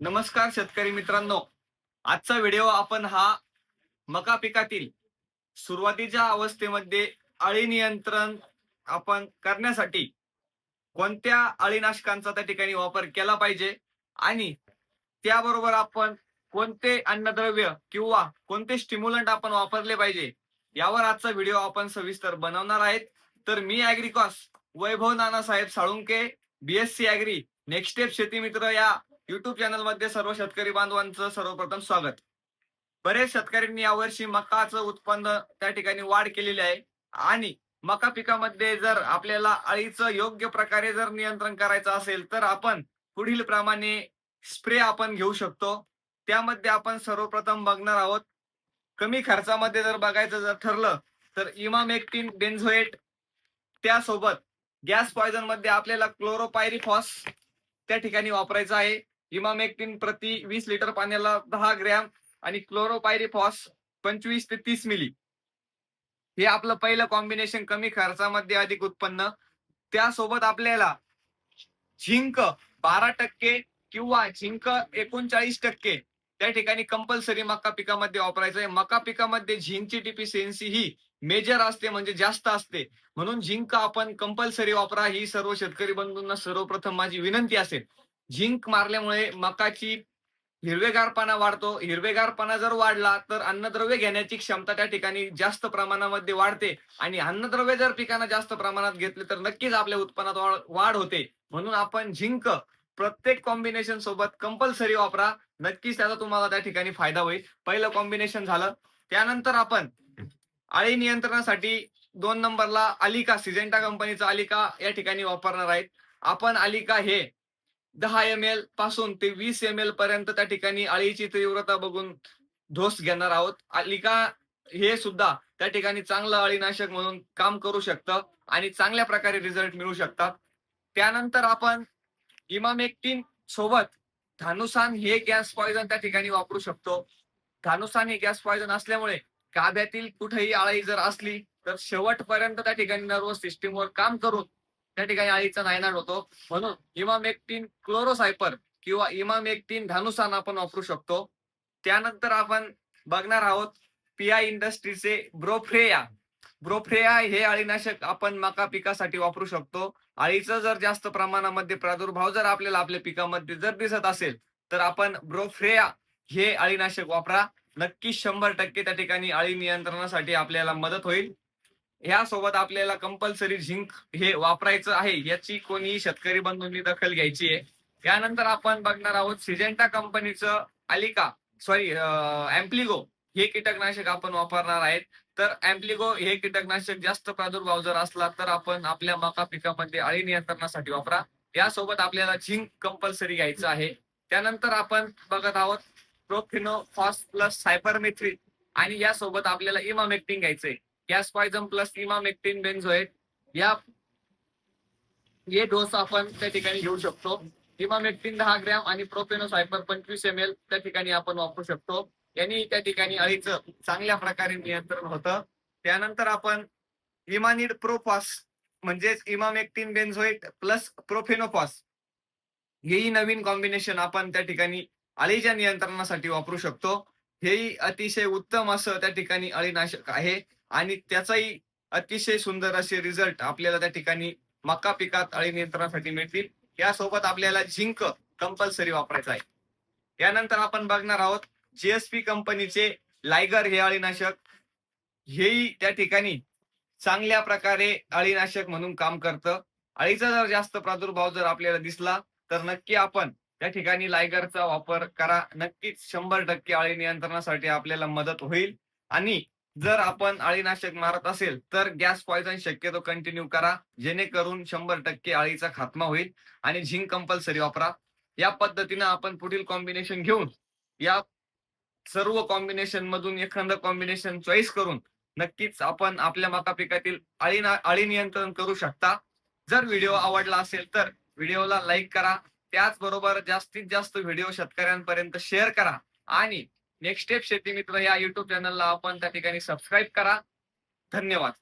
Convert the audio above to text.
नमस्कार शेतकरी मित्रांनो. आजचा व्हिडिओ आपण हा मका पिकातील सुरुवातीच्या अवस्थेमध्ये अळी नियंत्रण आपण करण्यासाठी कोणत्या अळीनाशकांचा त्या ठिकाणी वापर केला पाहिजे आणि त्याबरोबर आपण कोणते अन्नद्रव्य किंवा कोणते स्टिम्युलंट आपण वापरले पाहिजे यावर आजचा व्हिडिओ आपण सविस्तर बनवणार आहेत. तर मी Agricos Vaibhav Nanasaheb Salunke BSc agri next step शेती मित्र या युट्यूब चॅनलमध्ये सर्व शेतकरी बांधवांचं सर्वप्रथम स्वागत. बरेच शेतकऱ्यांनी यावर्षी मकाचं उत्पन्न त्या ठिकाणी वाढ केलेली आहे. आणि मका पिकामध्ये जर आपल्याला अळीचं योग्य प्रकारे जर नियंत्रण करायचं असेल तर आपण पुढील प्रमाणे स्प्रे आपण घेऊ शकतो. त्यामध्ये आपण सर्वप्रथम बघणार आहोत. कमी खर्चामध्ये जर बघायचं जर ठरलं तर इमाम एक्टिन डेन्झोएट त्यासोबत गॅस पॉयझनमध्ये आपल्याला क्लोरोपायरिफॉस त्या ठिकाणी वापरायचं आहे. इमामेक्टिन प्रति वीस लिटर पाण्याला दहा ग्रॅम आणि क्लोरोपायरिफॉस पंचवीस ते तीस मिली हे आपलं पहिलं कॉम्बिनेशन कमी खर्चामध्ये अधिक उत्पन्न. त्यासोबत आपल्याला झिंक बारा टक्के किंवा झिंक एकोणचाळीस टक्के त्या ठिकाणी कंपल्सरी मका पिकामध्ये वापरायचं आहे. मका पिकामध्ये झिंकची डिफिशियन्सी ही मेजर असते म्हणजे जास्त असते. म्हणून झिंक आपण कंपल्सरी वापरा ही सर्व शेतकरी बंधूंना सर्वप्रथम माझी विनंती असेल. झिंक मारल्यामुळे मकाची हिरवेगारपणा वाढतो. हिरवेगारपणा जर वाढला तर अन्नद्रव्य घेण्याची क्षमता त्या ठिकाणी जास्त प्रमाणामध्ये वाढते. आणि अन्नद्रव्य जर पिकांना जास्त प्रमाणात घेतले तर नक्कीच आपल्या उत्पन्नात वाढ- होते. म्हणून आपण झिंक प्रत्येक कॉम्बिनेशन सोबत कंपल्सरी वापरा. नक्कीच त्याचा तुम्हाला त्या ठिकाणी फायदा होईल. पहिलं कॉम्बिनेशन झालं. त्यानंतर आपण अळी नियंत्रणासाठी दोन नंबरला अलिका सिजेंटा कंपनीचा अलिका या ठिकाणी वापरणार आहेत. आपण अलिका हे दहा एम एलपासून ते वीस एम एल पर्यंत त्या ठिकाणी अळीची तीव्रता बघून डोस घेणार आहोत. अलिका हे सुद्धा त्या ठिकाणी चांगलं अळीनाशक म्हणून काम करू शकतं आणि चांगल्या प्रकारे रिझल्ट मिळू शकतात. त्यानंतर आपण इमामेक्टिन सोबत धानुसान हे गॅस पॉयझन त्या ठिकाणी वापरू शकतो. धानुसान हे गॅस पॉयझन असल्यामुळे काब्यातील कुठेही अळी जर असली तर शेवटपर्यंत त्या ठिकाणी नर्वस सिस्टीमवर काम करून त्या ठिकाणी अळीचा नायनाट होतो. म्हणून इमामेक्टिन क्लोरोसायपर किंवा इमामेक्टिन धानुसान आपण वापरू शकतो. त्यानंतर आपण बघणार आहोत पीआय इंडस्ट्रीचे ब्रोफ्रेया. ब्रोफ्रेया हे अळीनाशक आपण मका पिकासाठी वापरू शकतो. अळीचा जर जास्त प्रमाणामध्ये प्रादुर्भाव जर आपल्याला आपल्या पिकामध्ये जर दिसत असेल तर आपण ब्रोफ्रेया हे अळीनाशक वापरा. नक्की शंभर टक्के त्या ठिकाणी अळी नियंत्रणासाठी आपल्याला मदत होईल. ह्यासोबत आपल्याला कंपल्सरी झिंक हे वापरायचं आहे याची कोणी शेतकरी बंधूंनी दखल घ्यायची आहे. त्यानंतर आपण बघणार आहोत सिजेंटा कंपनीचं अलिका सॉरी अँप्लिगो हे कीटकनाशक आपण वापरणार आहेत. तर अँप्लिगो हे कीटकनाशक जास्त प्रादुर्भाव जर असला तर आपण आपल्या मका पिकामध्ये अळी नियंत्रणासाठी वापरा. यासोबत आपल्याला झिंक कंपल्सरी घ्यायचं आहे. त्यानंतर आपण बघत आहोत प्रोफिनो फॉस प्लस सायपरमेथ्रिन आणि यासोबत आपल्याला इमामेक्टिंग घ्यायचंय. Gas poison plus emamectin benzoate या हे डोस आपण त्या ठिकाणी घेऊ शकतो. इमामेक्टिन दहा ग्रॅम आणि प्रोपेनो सायपर पंचवीस एम एल त्या ठिकाणी आपण वापरू शकतो. यांनी त्या ठिकाणी अळीचं चांगल्या प्रकारे नियंत्रण होतं. त्यानंतर आपण इमानिड प्रोपास म्हणजेच इमामेक्टिन बेन्झोएट प्लस प्रोफेनोपास हेही नवीन कॉम्बिनेशन आपण त्या ठिकाणी अळीच्या नियंत्रणासाठी वापरू शकतो. हेही अतिशय उत्तम असं त्या ठिकाणी अळीनाशक आहे. आणि त्याचाही अतिशय सुंदर असे रिझल्ट आपल्याला त्या ठिकाणी मका पिकात अळी नियंत्रणासाठी मिळतील. यासोबत आपल्याला झिंक कंपल्सरी वापरायचं आहे. यानंतर आपण बघणार आहोत जीएसपी कंपनीचे लायगर हे अळीनाशक. हेही त्या ठिकाणी चांगल्या प्रकारे अळीनाशक म्हणून काम करतं. अळीचा जर जास्त प्रादुर्भाव जर आपल्याला दिसला तर नक्की आपण त्या ठिकाणी लायगरचा वापर करा. नक्कीच शंभर टक्के अळी नियंत्रणासाठी आपल्याला मदत होईल. आणि जर आपण अळीनाशक मारत असेल तर गॅस पॉयझन शक्यतो कंटिन्यू करा. जेणेकरून शंभर टक्के अळीचा खात्मा होईल आणि झिंक कंपल्सरी वापरा. या पद्धतीनं आपण पुढील कॉम्बिनेशन घेऊन या सर्व कॉम्बिनेशन मधून एखादं कॉम्बिनेशन चॉईस करून नक्कीच आपण आपल्या मका पिकातील अळी अळी नियंत्रण करू शकता. जर व्हिडिओ आवडला असेल तर व्हिडिओला लाईक करा. त्याचबरोबर जास्तीत जास्त व्हिडिओ शेतकऱ्यांपर्यंत शेअर करा. आणि नेक्स्ट स्टेप शेती मित्र या युट्यूब चॅनलला आपण त्या ठिकाणी सबस्क्राईब करा. धन्यवाद.